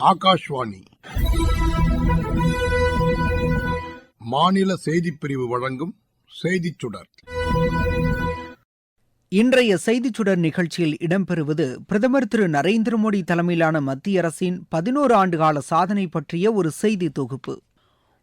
ஆகாஷ்வாணி. மாநில செய்திப்பிரிவு வழங்கும் செய்திச் சுடர். இன்றைய செய்திச்சுடர் நிகழ்ச்சியில் இடம்பெறுவது பிரதமர் திரு நரேந்திர மோடி தலைமையிலான மத்திய அரசின் பதினோரு ஆண்டுகால சாதனை பற்றிய ஒரு செய்தி தொகுப்பு.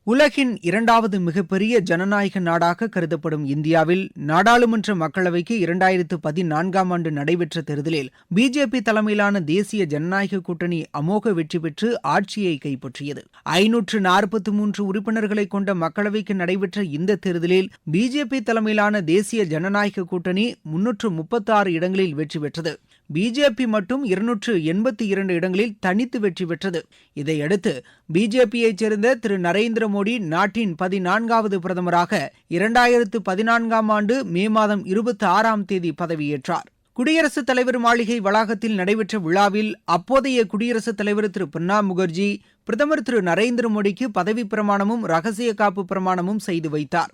உலகின் இரண்டாவது மிகப்பெரிய ஜனநாயக நாடாக கருதப்படும் இந்தியாவில் நாடாளுமன்ற மக்களவைக்கு இரண்டாயிரத்து பதினான்காம் ஆண்டு நடைபெற்ற தேர்தலில் பிஜேபி தலைமையிலான தேசிய ஜனநாயக கூட்டணி அமோக வெற்றி பெற்று ஆட்சியை கைப்பற்றியது. ஐநூற்று நாற்பத்தி மூன்று உறுப்பினர்களை கொண்ட மக்களவைக்கு நடைபெற்ற இந்த தேர்தலில் பிஜேபி தலைமையிலான தேசிய ஜனநாயக கூட்டணி முன்னூற்று முப்பத்தாறு இடங்களில் வெற்றி பெற்றது. பிஜேபி மட்டும் இருநூற்று எண்பத்தி இரண்டு இடங்களில் தனித்து வெற்றி பெற்றது. இதையடுத்து பிஜேபியைச் சேர்ந்த திரு நரேந்திர மோடி நாட்டின் பதினான்காவது பிரதமராக இரண்டாயிரத்து பதினான்காம் ஆண்டு மே மாதம் இருபத்தி ஆறாம் தேதி பதவியேற்றார். குடியரசுத் தலைவர் மாளிகை வளாகத்தில் நடைபெற்ற விழாவில் அப்போதைய குடியரசுத் தலைவர் திரு பிரணாப் முகர்ஜி பிரதமர் திரு நரேந்திர மோடிக்கு பதவி பிரமாணமும் ரகசிய காப்பு பிரமாணமும் செய்து வைத்தார்.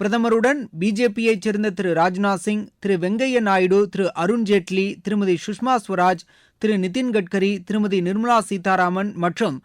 பிரதமருடன் பிஜேபியைச் சேர்ந்த திரு ராஜ்நாத் சிங் திரு வெங்கையா நாயுடு திரு அருண் ஜேட்லி திருமதி சுஷ்மா ஸ்வராஜ் திரு நிதின் கட்கரி திருமதி நிர்மலா சீதாராமன் மற்றும்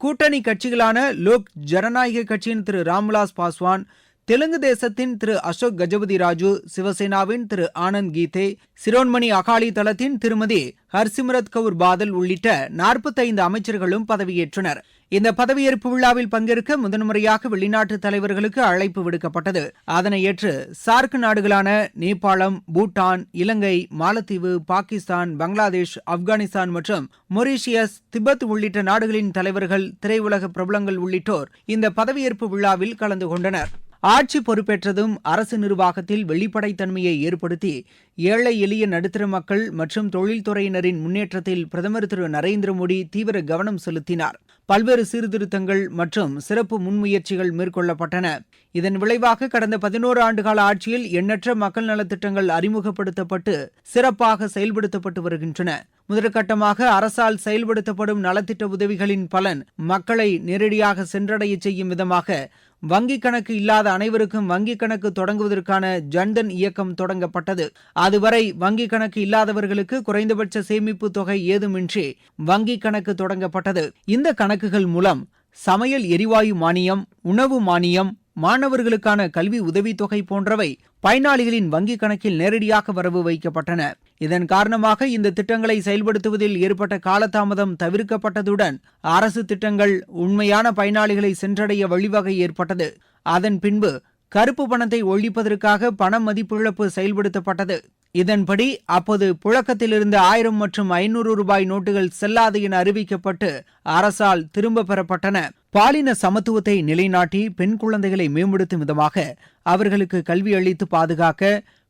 கூட்டணி கட்சிகளான லோக் ஜனநாயக கட்சியின் திரு ராம்விலாஸ் பாஸ்வான் தெலுங்கு தேசத்தின் திரு அசோக் கஜபதி ராஜு சிவசேனாவின் திரு ஆனந்த் கீதே சிரோன்மணி அகாலி தளத்தின் திருமதி ஹர்சிம்ரத் கவுர் பாதல் உள்ளிட்ட நாற்பத்தைந்து அமைச்சர்களும் பதவியேற்றனர். இந்த பதவியேற்பு விழாவில் பங்கேற்க முதன்முறையாக வெளிநாட்டு தலைவர்களுக்கு அழைப்பு விடுக்கப்பட்டது. அதனை ஏற்று சார்க் நாடுகளான நேபாளம் பூட்டான் இலங்கை மாலத்தீவு பாகிஸ்தான் பங்களாதேஷ் ஆப்கானிஸ்தான் மற்றும் மொரீஷியஸ் திபெத் உள்ளிட்ட நாடுகளின் தலைவர்கள் திரையுலக பிரபலங்கள் உள்ளிட்டோர் இந்த பதவியேற்பு விழாவில் கலந்து கொண்டனர். ஆட்சி பொறுப்பேற்றதும் அரசு நிர்வாகத்தில் வெளிப்படைத்தன்மையை ஏற்படுத்தி ஏழை எளிய நடுத்தர மக்கள் மற்றும் தொழில்துறையினரின் முன்னேற்றத்தில் பிரதமர் திரு நரேந்திர மோடி தீவிர கவனம் செலுத்தினார். பல்வேறு சீர்திருத்தங்கள் மற்றும் சிறப்பு முன்முயற்சிகள் மேற்கொள்ளப்பட்டன. இதன் விளைவாக கடந்த பதினோரு ஆண்டுகால ஆட்சியில் எண்ணற்ற மக்கள் நலத்திட்டங்கள் அறிமுகப்படுத்தப்பட்டு சிறப்பாக செயல்படுத்தப்பட்டு வருகின்றன. முதற்கட்டமாக அரசால் செயல்படுத்தப்படும் நலத்திட்ட உதவிகளின் பலன் மக்களை நேரடியாக சென்றடைய செய்யும் விதமாக வங்கிக் கணக்கு இல்லாத அனைவருக்கும் வங்கிக் கணக்கு தொடங்குவதற்கான ஜன்தன் இயக்கம் தொடங்கப்பட்டது. அதுவரை வங்கிக் கணக்கு இல்லாதவர்களுக்கு குறைந்தபட்ச சேமிப்பு தொகை ஏதுமின்றி வங்கிக் கணக்கு தொடங்கப்பட்டது. இந்த கணக்குகள் மூலம் சமையல் எரிவாயு மானியம் உணவு மானியம் மாணவர்களுக்கான கல்வி உதவித்தொகை போன்றவை பயனாளிகளின் வங்கிக் கணக்கில் நேரடியாக வரவு வைக்கப்பட்டன. இதன் காரணமாக இந்த திட்டங்களை செயல்படுத்துவதில் ஏற்பட்ட காலதாமதம் தவிர்க்கப்பட்டதுடன் அரசு திட்டங்கள் உண்மையான பயனாளிகளை சென்றடைய வழிவகை ஏற்பட்டது. அதன் பின்பு கருப்பு பணத்தை ஒழிப்பதற்காக பண மதிப்பிழப்பு செயல்படுத்தப்பட்டது. இதன்படி அப்போது புழக்கத்திலிருந்து ஆயிரம் மற்றும் ஐநூறு ரூபாய் நோட்டுகள் செல்லாது என அறிவிக்கப்பட்டு அரசால் திரும்ப பெறப்பட்டன. பாலின சமத்துவத்தை நிலைநாட்டி பெண் குழந்தைகளை மேம்படுத்தும் விதமாக அவர்களுக்கு கல்வி அளித்து பாதுகாக்க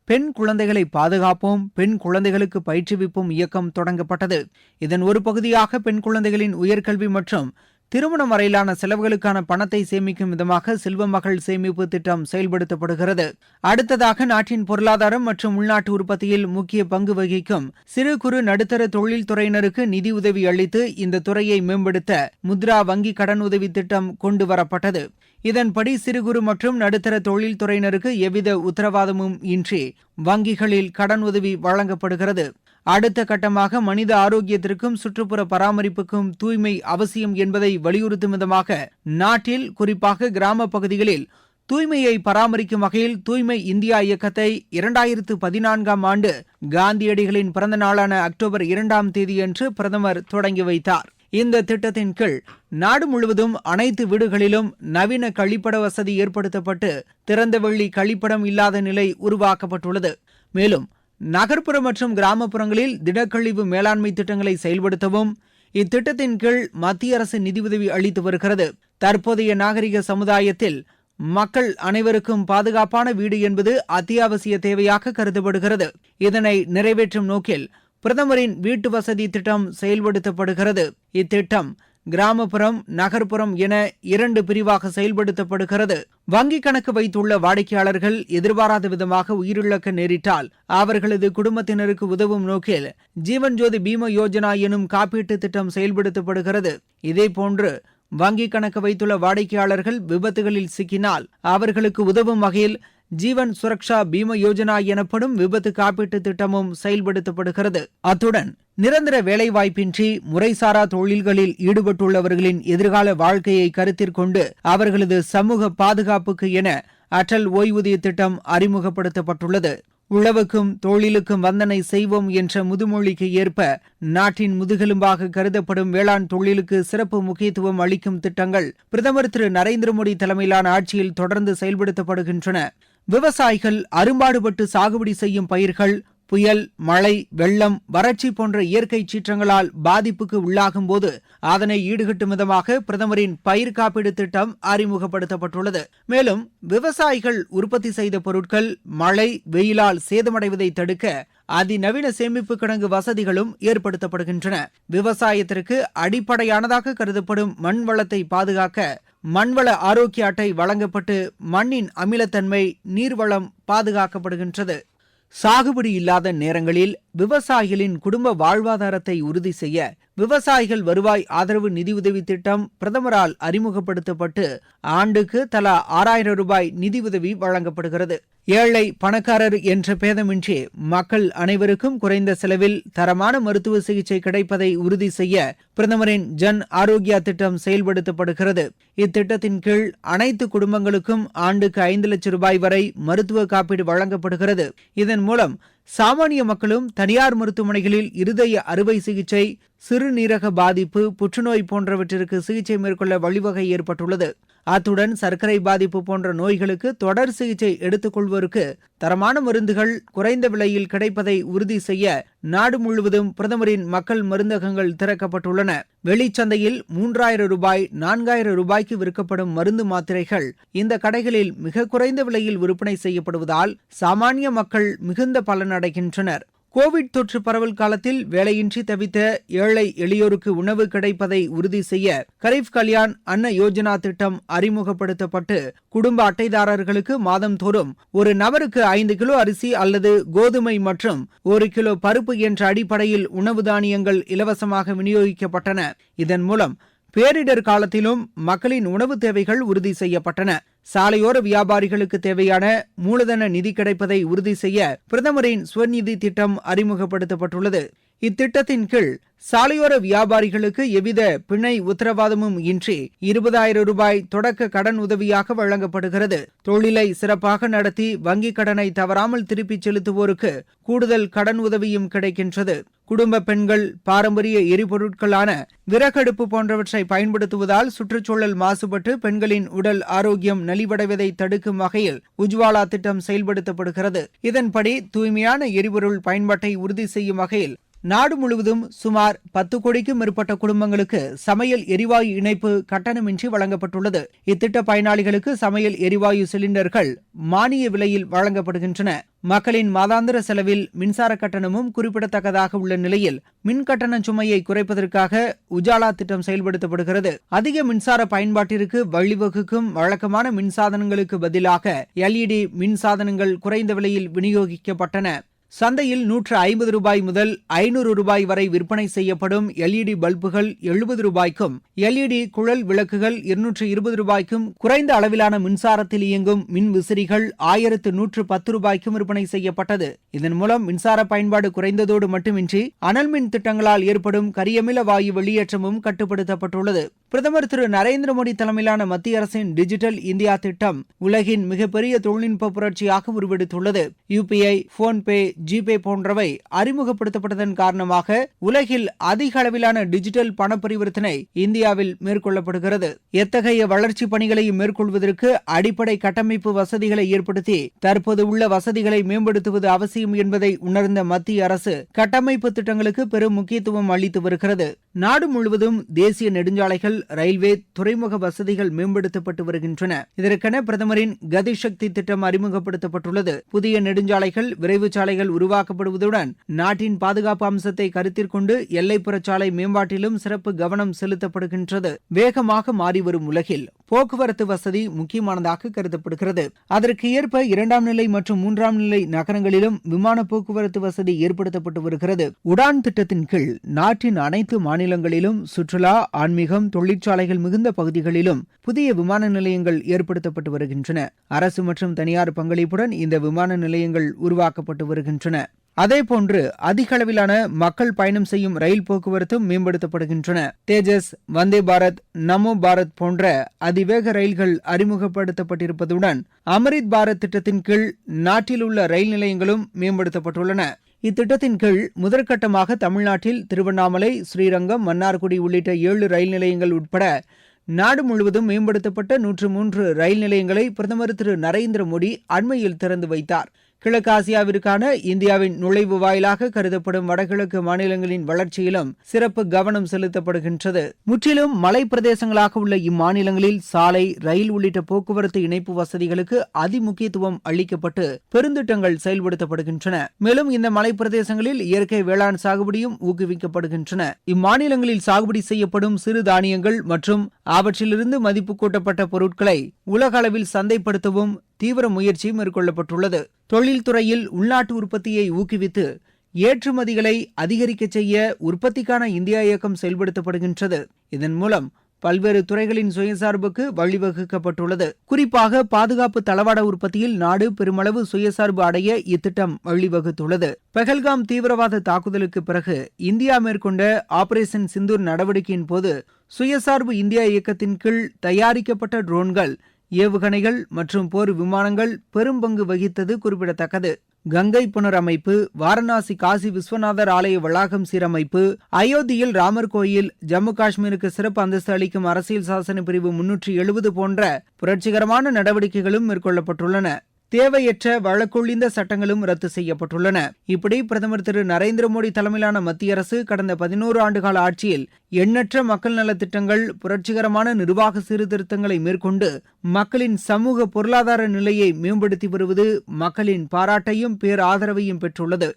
பெண் குழந்தைகளை பாதுகாப்போம் பெண் குழந்தைகளுக்கு பயிற்றுவிப்போம் இயக்கம் தொடங்கப்பட்டது. இதன் ஒரு பகுதியாக பெண் குழந்தைகளின் உயர்கல்வி மற்றும் திருமணம் வரையிலான செலவுகளுக்கான பணத்தை சேமிக்கும் விதமாக செல்வ மகள் சேமிப்பு திட்டம் செயல்படுத்தப்படுகிறது. அடுத்ததாக நாட்டின் பொருளாதாரம் மற்றும் உள்நாட்டு உற்பத்தியில் முக்கிய பங்கு வகிக்கும் சிறு குறு நடுத்தர தொழில் துறையினருக்கு நிதி உதவி அளித்து இந்த துறையை மேம்படுத்த முத்ரா வங்கி கடன் உதவி திட்டம் கொண்டு வரப்பட்டது. இதன்படி சிறு குறு மற்றும் நடுத்தர தொழில் துறையினருக்கு எவ்வித உத்தரவாதமும் இன்றி வங்கிகளில் கடன் உதவி வழங்கப்படுகிறது. அடுத்த கட்டமாக மனித ஆரோக்கியத்திற்கும் சுற்றுப்புற பராமரிப்புக்கும் தூய்மை அவசியம் என்பதை வலியுறுத்தும் விதமாக நாட்டில் குறிப்பாக கிராம பகுதிகளில் தூய்மையை பராமரிக்கும் வகையில் தூய்மை இந்தியா இயக்கத்தை இரண்டாயிரத்து பதினான்காம் ஆண்டு காந்தியடிகளின் பிறந்த நாளான அக்டோபர் இரண்டாம் தேதியன்று பிரதமர் தொடங்கி வைத்தார். இந்த திட்டத்தின் கீழ் நாடு முழுவதும் அனைத்து வீடுகளிலும் நவீன கழிப்பட வசதி ஏற்படுத்தப்பட்டு திறந்தவெள்ளி கழிப்படம் இல்லாத நிலை உருவாக்கப்பட்டுள்ளது. மேலும் நகர்ப்புற மற்றும் கிராமப்புறங்களில் திடக்கழிவு மேலாண்மை திட்டங்களை செயல்படுத்தவும் இத்திட்டத்தின் கீழ் மத்திய அரசு நிதியுதவி அளித்து வருகிறது. தற்போதைய நாகரிக சமுதாயத்தில் மக்கள் அனைவருக்கும் பாதுகாப்பான வீடு என்பது அத்தியாவசிய தேவையாக கருதப்படுகிறது. இதனை நிறைவேற்றும் நோக்கில் பிரதமரின் வீட்டு வசதி திட்டம் செயல்படுத்தப்படுகிறது. இத்திட்டம் கிராமப்புறம் நகர்ப்புறம் என இரண்டு பிரிவாக செயல்படுத்தப்படுகிறது. வங்கிக் கணக்கு வைத்துள்ள வாடிக்கையாளர்கள் எதிர்பாராத விதமாக உயிரிழக்க நேரிட்டால் அவர்களது குடும்பத்தினருக்கு உதவும் நோக்கில் ஜீவன் ஜோதி பீம யோஜனா எனும் காப்பீட்டு திட்டம் செயல்படுத்தப்படுகிறது. இதேபோன்று வங்கிக் கணக்கு வைத்துள்ள வாடிக்கையாளர்கள் விபத்துகளில் சிக்கினால் அவர்களுக்கு உதவும் வகையில் ஜீவன் சுரக்ஷா பீம யோஜனா எனப்படும் விபத்து காப்பீட்டு திட்டமும் செயல்படுத்தப்படுகிறது. அத்துடன் நிரந்தர வேலைவாய்ப்பின்றி முறைசாரா தொழில்களில் ஈடுபட்டுள்ளவர்களின் எதிர்கால வாழ்க்கையை கருத்தில் கொண்டு அவர்களது சமூக பாதுகாப்புக்கு என அட்டல் ஓய்வூதிய திட்டம் அறிமுகப்படுத்தப்பட்டுள்ளது. உழவுக்கும் தொழிலுக்கும் வந்தனை செய்வோம் என்ற முதுமொழிக்கு ஏற்ப நாட்டின் முதுகெலும்பாக கருதப்படும் வேளாண் தொழிலுக்கு சிறப்பு முக்கியத்துவம் அளிக்கும் திட்டங்கள் பிரதமர் திரு நரேந்திர மோடி தலைமையிலான ஆட்சியில் தொடர்ந்து செயல்படுத்தப்படுகின்றன. விவசாயிகள் அரும்பாடுபட்டு சாகுபடி செய்யும் பயிர்கள் புயல் மழை வெள்ளம் வறட்சி போன்ற இயற்கை சீற்றங்களால் பாதிப்புக்கு உள்ளாகும்போது அதனை ஈடுகட்டும் விதமாக பிரதமரின் பயிர் காப்பீடு திட்டம் அறிமுகப்படுத்தப்பட்டுள்ளது. மேலும் விவசாயிகள் உற்பத்தி செய்த பொருட்கள் மழை வெயிலால் சேதமடைவதை தடுக்க அதிநவீன சேமிப்பு கிடங்கு வசதிகளும் ஏற்படுத்தப்படுகின்றன. விவசாயத்திற்கு அடிப்படையானதாக கருதப்படும் மண் வளத்தை பாதுகாக்க மண்வள ஆரோக்கிய அட்டை வழங்கப்பட்டு மண்ணின் அமிலத்தன்மை நீர்வளம் பாதுகாக்கப்படுகின்றது. சாகுபடி இல்லாத நேரங்களில் விவசாயிகளின் குடும்ப வாழ்வாதாரத்தை உறுதி செய்ய விவசாயிகள் வருவாய் ஆதரவு நிதியுதவி திட்டம் பிரதமரால் அறிமுகப்படுத்தப்பட்டு ஆண்டுக்கு தலா ஆறாயிரம் ரூபாய் நிதியுதவி வழங்கப்படுகிறது. ஏழை பணக்காரர் என்ற பேதமின்றி மக்கள் அனைவருக்கும் குறைந்த செலவில் தரமான மருத்துவ சிகிச்சை கிடைப்பதை உறுதி செய்ய பிரதமரின் ஜன் ஆரோக்கியா திட்டம் செயல்படுத்தப்படுகிறது. இத்திட்டத்தின் கீழ் அனைத்து குடும்பங்களுக்கும் ஆண்டுக்கு ஐந்து லட்சம் ரூபாய் வரை மருத்துவ காப்பீடு வழங்கப்படுகிறது. இதன் மூலம் சாமானிய மக்களும் தனியார் மருத்துவமனைகளில் இருதய அறுவை சிகிச்சை சிறுநீரக பாதிப்பு புற்றுநோய் போன்றவற்றிற்கு சிகிச்சை மேற்கொள்ள வழிவகை ஏற்பட்டுள்ளது. அத்துடன் சர்க்கரை பாதிப்பு போன்ற நோய்களுக்கு தொடர் சிகிச்சை எடுத்துக்கொள்வோருக்கு தரமான மருந்துகள் குறைந்த விலையில் கிடைப்பதை உறுதி செய்ய நாடு முழுவதும் பிரதமரின் மக்கள் மருந்தகங்கள் திறக்கப்பட்டுள்ளன. வெளிச்சந்தையில் மூன்றாயிரம் ரூபாய் நான்காயிரம் ரூபாய்க்கு விற்கப்படும் மருந்து மாத்திரைகள் இந்த கடைகளில் மிக குறைந்த விலையில் விற்பனை செய்யப்படுவதால் சாமானிய மக்கள் மிகுந்த பலனடைகின்றனர். கோவிட் தொற்று பரவல் காலத்தில் வேலையின்றி தவித்த ஏழை எளியோருக்கு உணவு கிடைப்பதை உறுதி செய்ய கரீப் கல்யாண் அன்ன யோஜனா திட்டம் அறிமுகப்படுத்தப்பட்டு குடும்ப அட்டைதாரர்களுக்கு மாதந்தோறும் ஒரு நபருக்கு ஐந்து கிலோ அரிசி அல்லது கோதுமை மற்றும் ஒரு கிலோ பருப்பு என்ற அடிப்படையில் உணவு தானியங்கள் இலவசமாக விநியோகிக்கப்பட்டன. இதன் மூலம் பேரிடர் காலத்திலும் மக்களின் உணவு தேவைகள் உறுதி செய்யப்பட்டன. சாலையோர வியாபாரிகளுக்கு தேவையான மூலதன நிதி கிடைப்பதை உறுதி செய்ய பிரதமரின் ஸ்வநிதி திட்டம் அறிமுகப்படுத்தப்பட்டுள்ளது. இத்திட்டத்தின் கீழ் சாலையோர வியாபாரிகளுக்கு எவ்வித பிணை உத்தரவாதமும் இன்றி இருபதாயிரம் ரூபாய் தொடக்க கடன் உதவியாக வழங்கப்படுகிறது. தொழிலை சிறப்பாக நடத்தி வங்கிக் கடனை தவறாமல் திருப்பிச் செலுத்துவோருக்கு கூடுதல் கடன் உதவியும் கிடைக்கின்றது. குடும்ப பெண்கள் பாரம்பரிய எரிபொருட்களான விறகடுப்பு போன்றவற்றை பயன்படுத்துவதால் சுற்றுச்சூழல் மாசுபட்டு பெண்களின் உடல் ஆரோக்கியம் நலிவடைவதை தடுக்கும் வகையில் உஜ்வாலா திட்டம் செயல்படுத்தப்படுகிறது. இதன்படி தூய்மையான எரிபொருள் பயன்பாட்டை உறுதி செய்யும் வகையில் நாடு முழுவதும் சுமார் பத்து கோடிக்கும் மேற்பட்ட குடும்பங்களுக்கு சமையல் எரிவாயு இணைப்பு கட்டணமின்றி வழங்கப்பட்டுள்ளது. இத்திட்ட பயனாளிகளுக்கு சமையல் எரிவாயு சிலிண்டர்கள் மானிய விலையில் வழங்கப்படுகின்றன. மக்களின் மாதாந்திர செலவில் மின்சார கட்டணமும் குறிப்பிடத்தக்கதாக உள்ள நிலையில் மின் கட்டண சுமையை குறைப்பதற்காக உஜாலா திட்டம் செயல்படுத்தப்படுகிறது. அதிக மின்சார பயன்பாட்டிற்கு வழிவகுக்கும் வழக்கமான மின்சாதனங்களுக்கு பதிலாக எல்இடி மின்சாதனங்கள் குறைந்த விலையில் விநியோகிக்கப்பட்டன. சந்தையில் நூற்று ஐம்பது ரூபாய் முதல் ஐநூறு ரூபாய் வரை விற்பனை செய்யப்படும் எல்இடி பல்புகள் எழுபது ரூபாய்க்கும் எல்இடி குழல் விளக்குகள் இருநூற்று இருபது ரூபாய்க்கும் குறைந்த அளவிலான மின்சாரத்தில் இயங்கும் மின் விசிறிகள் ஆயிரத்து நூற்று பத்து ரூபாய்க்கும் விற்பனை செய்யப்பட்டது. இதன் மூலம் மின்சார பயன்பாடு குறைந்ததோடு மட்டுமின்றி அனல் மின் திட்டங்களால் ஏற்படும் கரியமில வாயு வெளியேற்றமும் கட்டுப்படுத்தப்பட்டுள்ளது. பிரதமர் திரு நரேந்திர மோடி தலைமையிலான மத்திய அரசின் டிஜிட்டல் இந்தியா திட்டம் உலகின் மிகப்பெரிய தொழில்நுட்ப புரட்சியாக உருவெடுத்துள்ளது. யுபிஐ போன்பே ஜிபே போன்றவை அறிமுகப்படுத்தப்பட்டதன் காரணமாக உலகில் அதிக அளவிலான டிஜிட்டல் பண பரிவர்த்தனை இந்தியாவில் மேற்கொள்ளப்படுகிறது. எத்தகைய வளர்ச்சி பணிகளையும் மேற்கொள்வதற்கு அடிப்படை கட்டமைப்பு வசதிகளை ஏற்படுத்தி தற்போது உள்ள வசதிகளை மேம்படுத்துவது அவசியம் என்பதை உணர்ந்த மத்திய அரசு கட்டமைப்பு திட்டங்களுக்கு பெரும் முக்கியத்துவம் அளித்து வருகிறது. நாடு முழுவதும் தேசிய நெடுஞ்சாலைகள் ரயில்வே துறைமுக வசதிகள் மேம்படுத்தப்பட்டு வருகின்றன. இதற்கென பிரதமரின் கதி சக்தி திட்டம் அறிமுகப்படுத்தப்பட்டுள்ளது. புதிய நெடுஞ்சாலைகள் விரைவு சாலைகள் உருவாக்கப்படுவதுடன் நாட்டின் பாதுகாப்பு அம்சத்தை கருத்தில் கொண்டு எல்லைப்புற சாலை மேம்பாட்டிலும் சிறப்பு கவனம் செலுத்தப்படுகின்றது. வேகமாக மாறி வரும் உலகில் போக்குவரத்து வசதி முக்கியமானதாக கருதப்படுகிறது. அதற்கு ஏற்ப இரண்டாம் நிலை மற்றும் மூன்றாம் நிலை நகரங்களிலும் விமான போக்குவரத்து வசதி ஏற்படுத்தப்பட்டு வருகிறது. உடான் திட்டத்தின் கீழ் நாட்டின் அனைத்து மாநிலங்களிலும் சுற்றுலா ஆன்மீகம் தொழிற்சாலைகள் மிகுந்த பகுதிகளிலும் புதிய விமான நிலையங்கள் ஏற்படுத்தப்பட்டு வருகின்றன. அரசு மற்றும் தனியார் பங்களிப்புடன் இந்த விமான நிலையங்கள் உருவாக்கப்பட்டு வருகின்றன. அதேபோன்று அதிக அளவிலான மக்கள் பயணம் செய்யும் ரயில் போக்குவரத்தும் மேம்படுத்தப்படுகின்றன. தேஜஸ் வந்தே பாரத் நமோ பாரத் போன்ற அதிவேக ரயில்கள் அறிமுகப்படுத்தப்பட்டிருப்பதுடன் அமரித் பாரத் திட்டத்தின் கீழ் நாட்டில் உள்ள ரயில் நிலையங்களும் மேம்படுத்தப்பட்டுள்ளன. இத்திட்டத்தின் கீழ் முதற்கட்டமாக தமிழ்நாட்டில் திருவண்ணாமலை ஸ்ரீரங்கம் மன்னார்குடி உள்ளிட்ட ஏழு ரயில் நிலையங்கள் உட்பட நாடு முழுவதும் மேம்படுத்தப்பட்ட நூற்று மூன்று ரயில் நிலையங்களை பிரதமர் திரு நரேந்திர மோடி அண்மையில் திறந்து வைத்தார். கிழக்காசியாவிற்கான இந்தியாவின் நுழைவு வாயிலாக கருதப்படும் வடகிழக்கு மாநிலங்களின் வளர்ச்சியிலும் சிறப்பு கவனம் செலுத்தப்படுகின்றது. முற்றிலும் மலை பிரதேசங்களாக உள்ள இம்மாநிலங்களில் சாலை ரயில் உள்ளிட்ட போக்குவரத்து இணைப்பு வசதிகளுக்கு அதிமுக்கியத்துவம் அளிக்கப்பட்டு பெருந்திட்டங்கள் செயல்படுத்தப்படுகின்றன. மேலும் இந்த மலை பிரதேசங்களில் இயற்கை வேளாண் சாகுபடியும் ஊக்குவிக்கப்படுகின்றன. இம்மாநிலங்களில் சாகுபடி செய்யப்படும் சிறு தானியங்கள் மற்றும் அவற்றிலிருந்து மதிப்பு கூட்டப்பட்ட பொருட்களை உலக அளவில் சந்தைப்படுத்தவும் தீவிர முயற்சி மேற்கொள்ளப்பட்டுள்ளது. தொழில்துறையில் உள்நாட்டு உற்பத்தியை ஊக்குவித்து ஏற்றுமதிகளை அதிகரிக்க செய்ய உற்பத்திக்கான இந்தியா இயக்கம் செயல்படுத்தப்படுகின்றது. இதன் மூலம் பல்வேறு துறைகளின் சுயசார்புக்கு வழிவகுக்கப்பட்டுள்ளது. குறிப்பாக பாதுகாப்பு தளவாட உற்பத்தியில் நாடு பெருமளவு சுயசார்பு அடைய இத்திட்டம் வழிவகுத்துள்ளது. பெஹல்காம் தீவிரவாத தாக்குதலுக்கு பிறகு இந்தியா மேற்கொண்ட ஆபரேஷன் சிந்தூர் நடவடிக்கையின் போது சுயசார்பு இந்தியா இயக்கத்தின் கீழ் தயாரிக்கப்பட்ட ட்ரோன்கள் ஏவுகணைகள் மற்றும் போர் விமானங்கள் பெரும்பங்கு வகித்தது குறிப்பிடத்தக்கது. கங்கை புனரமைப்பு வாரணாசி காசி விஸ்வநாதர் ஆலய வளாகம் சீரமைப்பு அயோத்தியில் ராமர் கோயில் ஜம்மு காஷ்மீருக்கு சிறப்பு அந்தஸ்து அளிக்கும் அரசியல் சாசன பிரிவு முன்னூற்றி எழுபது போன்ற புரட்சிகரமான நடவடிக்கைகளும் மேற்கொள்ளப்பட்டுள்ளன. தேவையற்ற வழக்கொழிந்த சட்டங்களும் ரத்து செய்யப்பட்டுள்ளன. இப்படி பிரதமர் திரு நரேந்திர மோடி தலைமையிலான மத்திய அரசு கடந்த பதினோரு ஆண்டுகால ஆட்சியில் எண்ணற்ற மக்கள் நலத் திட்டங்கள் புரட்சிகரமான நிர்வாக சீர்திருத்தங்களை மேற்கொண்டு மக்களின் சமூக பொருளாதார நிலையை மேம்படுத்தி வருவது மக்களின் பாராட்டையும் பேராதரவையும் பெற்றுள்ளது.